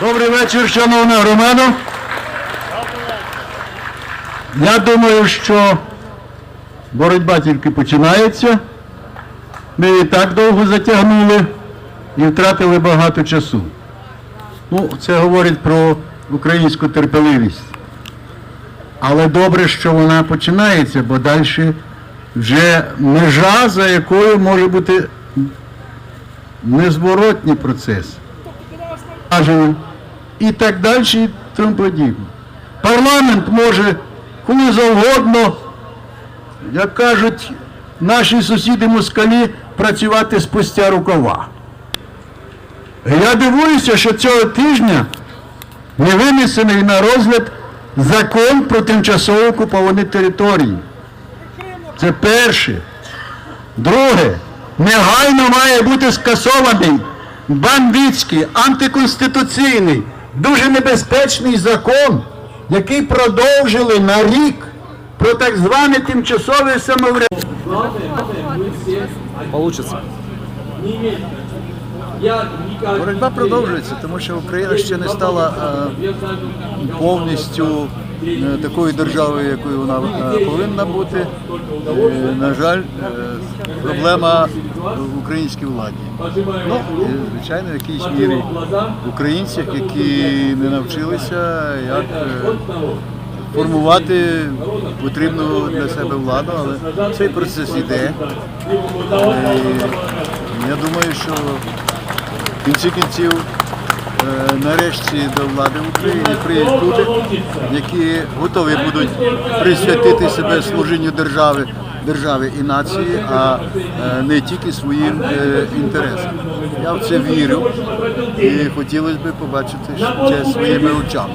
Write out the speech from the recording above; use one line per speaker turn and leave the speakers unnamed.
Добрий вечір, шановна громада. Я думаю, що боротьба тільки починається. Ми і так довго затягнули і втратили багато часу. Ну, це говорить про українську терпеливість. Але добре, що вона починається, бо далі вже межа, за якою може бути незворотній процес. І так далі, і тому подібне. Парламент може коли завгодно, як кажуть наші сусіди москалі, працювати спустя рукава. Я дивуюся, що цього тижня не винесений на розгляд закон про тимчасово окуповані території. Це перше. Друге, негайно має бути скасований бандитський, антиконституційний, дуже небезпечний закон, який продовжили на рік про так зване тимчасове самоврядування.
Получится.
Боротьба продовжується, тому що Україна ще не стала е, повністю е, такою державою, якою вона е, повинна бути. На жаль, проблема в українській владі. Ну, і, звичайно, в якійсь мірі в українцях, які не навчилися, як формувати потрібну для себе владу, але цей процес іде. Е, Я думаю, що в кінці кінців е, нарешті до влади України приїдуть люди, які готові будуть присвятити себе служінню держави, держави і нації, а е, не тільки своїм е, інтересам. Я в це вірю і хотілося б побачити це своїми очами.